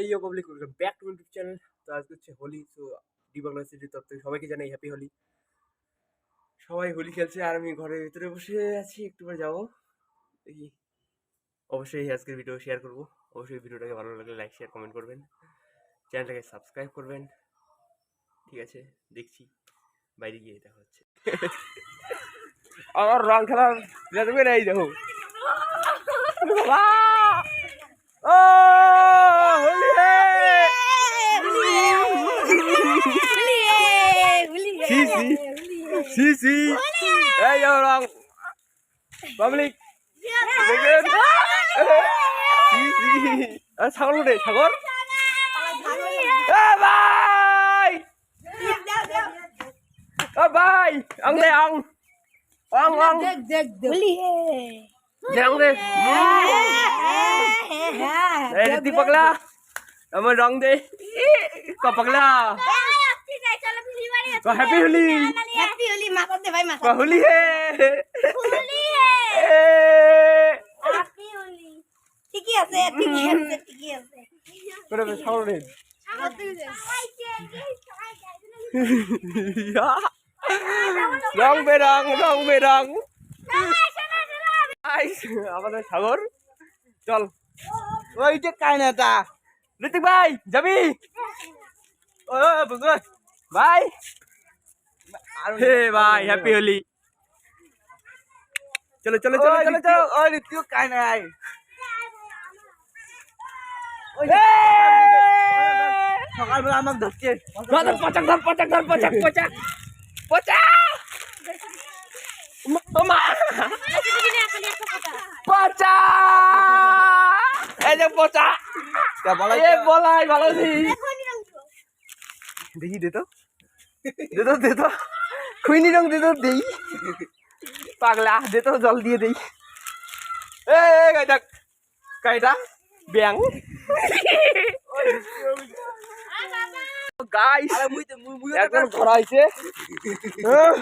এই public welcome back to YouTube channel তো আজকে হচ্ছে হোলি তো ডি বাংলা সিটির তরফ থেকে সবাইকে জানাই হ্যাপি হোলি। সবাই হোলি খেলছে আর আমি ঘরের ভিতরে বসে আছি একটু পরে যাব। দেখি অবশ্যই আজকের ভিডিও শেয়ার করব। অবশ্যই ভিডিওটাকে ভালো লাগলে লাইক শেয়ার কমেন্ট করবেন। চ্যানেলটাকে সাবস্ক্রাইব করবেন। ঠিক আছে দেখছি। বাইরে গিয়ে দেখা হচ্ছে। আমার রং খেলার দেখবেন এই দেখো। এই যাও রং পাবলিক দেখবেন সি সি আরে ছাগল উঠে ছাগল এ ভাই ও ভাই আং দে আং আং আং দে আং দে এই রিতি পাগলা আমার রং দে ক পাগলা ক হ্যাপি হোলি ক হোলি হে এ ঠিকই আছে ঠিকই আছে ঠিকই আছে ছাগল উঠে রং বেরং রং বেরং আমাদের সাগর চল ওই যে কায়নাটা ঋতিক ভাই যাবি ও ভাই হে ভাই হ্যাপি হোলি চলো চলো চলো চলো চলো। ও ঋতিক কাই নাই? সকালবেলা আমাকে ধরছে। ধর পচাক ধর পচাক ধর পচাক পচাক। পচাক! পচা এই যে পচা। এ বলাই ভালো দেখি দে তো। দে তো দে তো। খুইনি রং দে তো দেই। পাগলা, দে তো জল দিয়ে দেই। এ গাইটা গাইটা ব্যাং। গাইস একদম ঘোরা হয়েছে হ্যাঁ।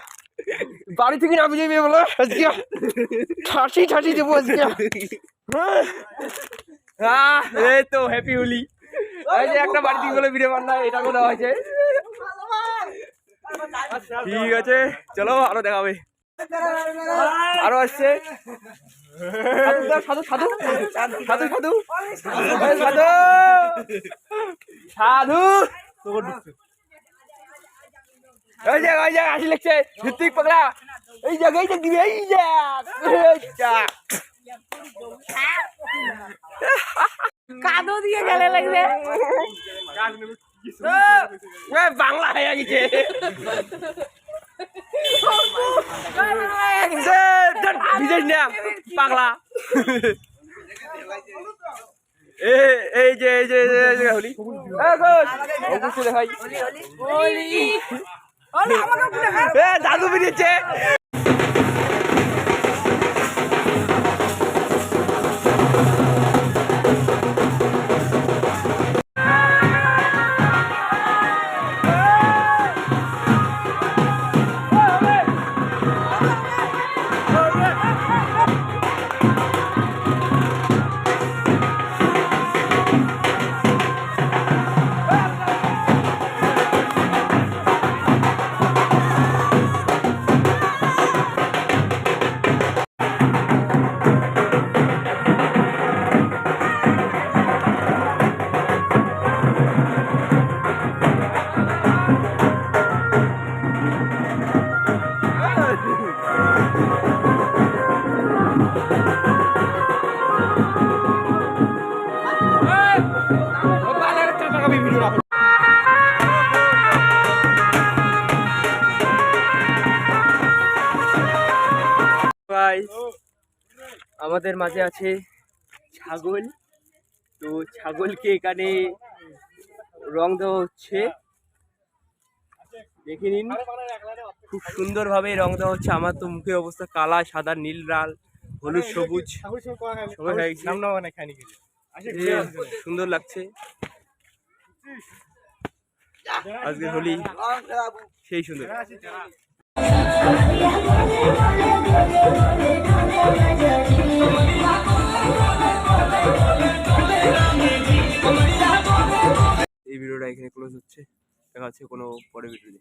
বাড়ি থেকে নামে যাবে বলো আজকে। ঠাসি ঠাসি দেবো আজকে। হ্যাঁ। এই তো হ্যাপি হোলি। একটা বাড়ি থেকে বলে ভিডিও বান্না এটা করে হয়েছে ঠিক আছে, চলো আরও দেখাবে। আরও আসছে। সাধু সাধু সাধু সাধু সাধু সাধু। সাধু এই যে ওই যে আসি লিখছে ঋত্বিক পাগলা। এই যে এই যে দিবি এই যে। এই যা। কাদো দিয়ে গেলে লাগবে। বাংলা হয়ে গেছে। পাগলা। এই যে এই যে হোলি। দেখাই দাদু বেরিয়েছে। আমাদের মাঝে আছে ছাগল। তো ছাগলকে এখানে রং দেওয়া হচ্ছে। দেখে নিন। খুব সুন্দরভাবে রং দেওয়া হচ্ছে। আমার তো মুখের অবস্থা কালা, সাদা, নীল, লাল। হলুদ সবুজ। সুন্দর লাগছে। আজকে হোলি। সেই সুন্দর। Yeah. ক্লোজ হচ্ছে। দেখা হচ্ছে কোনো পরে ভিডিওতে